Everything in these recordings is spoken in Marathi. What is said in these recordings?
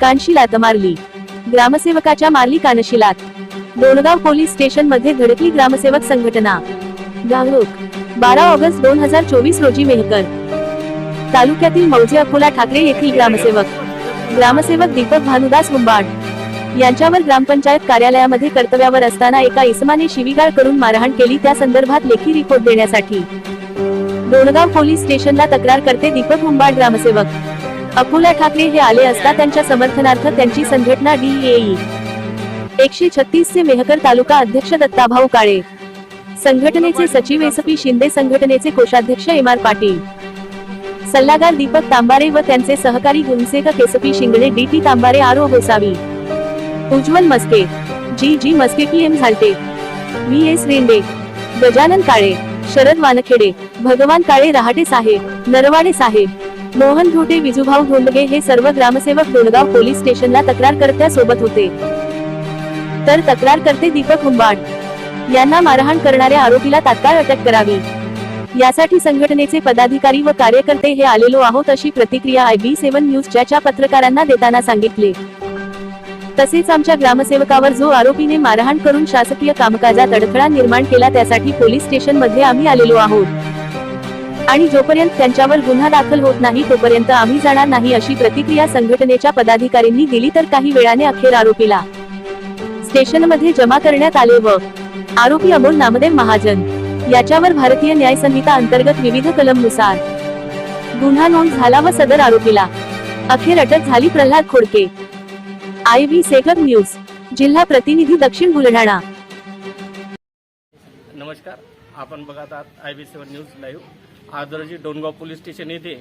कानशी लात मारली. ग्रामसेवकाच्या मारली कानशिलात दोनगाव पोलीस स्टेशनमध्ये धडकली ग्रामसेवक संघटना. गांगोक बारा ऑगस्ट दोन हजार चोवीस रोजी मेहकर तालुक्यातील मौजे अकोला ठाकरे येथील ग्रामसेवक. ग्रामसेवक दीपक भानुदास मुंबाड. यांच्यावर ग्रामपंचायत कार्यालयामध्ये कर्तव्यावर असताना एका इसमाने शिवीगाळ करून मारहाण केली त्या संदर्भात लेखी रिपोर्ट देण्यासाठी. दोनगाव पोलीस स्टेशनला तक्रार करते दीपक मुंबाड ग्रामसेवक. अकोला ठाकरे हे आले असता त्यांच्या समर्थनार्थ त्यांची संघटना डीएई एकशे छत्तीस चे मेहकर तालुका अध्यक्ष दत्ताभाऊ काळे. संघटनेचे सचिव एस पी शिंदे संघटनेचे कोषाध्यक्ष एम आर पाटील. सल्लागार दीपक तांबारे व त्यांचे सहकारी गुणसेकक S P Shingane D T Tambare आरो Gosavi. Ujjwal Maske G G Maske P M Zalte V S Rende Gajanan Kale Sharad Wankhede Bhagwan Kale Rahate साहेब नरवाडे साहेब मोहन धोटे विजूभाऊ धोंडगे हे सर्व ग्रामसेवक दोनगाव पोलीस स्टेशनला तक्रारकर्त्या सोबत होते. तर तक्रारकर्ते दीपक हुंबाड यांना मारहाण करणाऱ्या आरोपीला तात्काळ अटक करावी. यासाठी संघटनेचे पदाधिकारी व कार्यकर्ते हे आलेलो आहोत अशी प्रतिक्रिया आय बी सेव्हन न्यूजच्या पत्रकारांना देताना सांगितले. तसेच आमच्या ग्रामसेवकावर जो आरोपीने मारहाण करून शासकीय कामकाजात अडथळा निर्माण केला त्यासाठी पोलीस स्टेशनमध्ये आम्ही आलेलो आहोत. आणि जोपर्यंत त्यांच्यावर गुन्हा दाखल होत नाही तोपर्यंत आम्ही जाणार नाही अशी प्रतिक्रिया संघटनेच्या पदाधिकाऱ्यांनी दिली तर काही वेळाने अखेर आरोपीला स्टेशनमध्ये जमा करण्यात आले व आरोपी अमोल नामदेव महाजन याच्यावर भारतीय न्याय संहिता अंतर्गत विविध कलमनुसार गुन्हा नोंद झाला व सदर आरोपीला अखेर अटक झाली. प्रल्हाद खोडके आय व्ही सेगर न्यूज जिल्हा प्रतिनिधी दक्षिण बुलढाणा. नमस्कार. आपण बघत आहात I B seven news live. आजरजी Dongaon police station येथे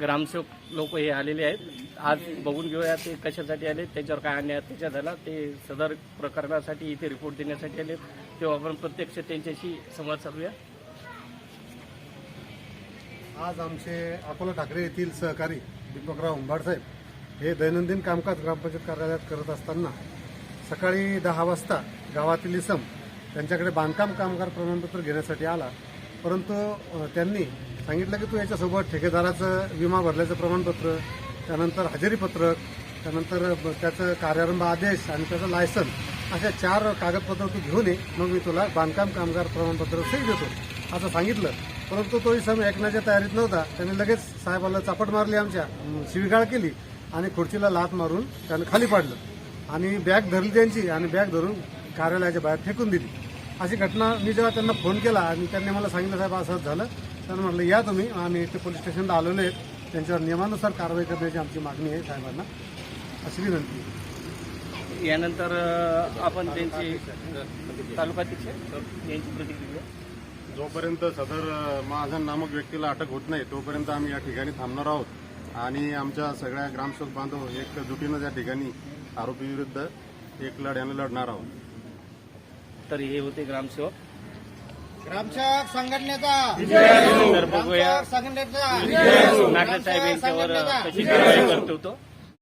ग्रामसेवक लोक हे आलेले आहेत. आज बघून घेऊया ते कशासाठी आले त्याच्यावर काय अन्याय अत्याचार झाला ते सदर प्रकरणासाठी इथे रिपोर्ट देण्यासाठी आले तेव्हा आपण प्रत्यक्ष त्यांच्याशी संवाद साधूया. आज आमचे अकोला ठाकरे येथील सहकारी दीपकराव उंबाडसाहेब हे दैनंदिन कामकाज ग्रामपंचायत कार्यालयात करत असताना सकाळी दहा वाजता गावातील इसम त्यांच्याकडे बांधकाम कामगार प्रमाणपत्र घेण्यासाठी आला. परंतु त्यांनी सांगितलं की तू याच्यासोबत ठेकेदाराचं विमा भरल्याचं प्रमाणपत्र त्यानंतर हजेरी पत्रक त्यानंतर त्याचं कार्यारंभ आदेश आणि त्याचं लायसन अशा चार कागदपत्र तू घेऊन ये मग मी तुला बांधकाम कामगार प्रमाणपत्र सही देतो असं सांगितलं. परंतु तो इसम ऐकण्याच्या तयारीत नव्हता. त्याने लगेच साहेबाला चापट मारली आमच्या शिवीगाळ केली आणि खुर्चीला लात मारून त्यानं खाली पाडलं आणि बॅग धरली त्यांची आणि बॅग धरून कार्यालयाच्या बाहेर फेकून दिली. अशी घटना मी जेव्हा त्यांना फोन केला आणि त्यांनी मला सांगितलं साहेब असं झालं. त्यांना म्हटलं या तुम्ही आम्ही इथे पोलीस स्टेशनला आलेलो आहेत त्यांच्यावर नियमानुसार कारवाई करण्याची आमची मागणी आहे साहेबांना. अशी विनंती आहे. यानंतर आपण त्यांची तालुकाध्यक्ष यांची प्रतिक्रिया जोपर्यंत सदर महाजन नामक व्यक्तीला अटक होत नाही तोपर्यंत आम्ही या ठिकाणी थांबणार आहोत. आणि आमच्या सगळ्या ग्रामसेवक बांधव एकजुटीनं त्या ठिकाणी आरोपी विरुद्ध एक लढ्यानं लढणार आहोत. तर हे होते ग्रामसेवक. ग्रामसेवक संघटनेचा. तर बघूया संघटनेचा. नागरे साहेब यांच्यावर कशी कारवाई करतो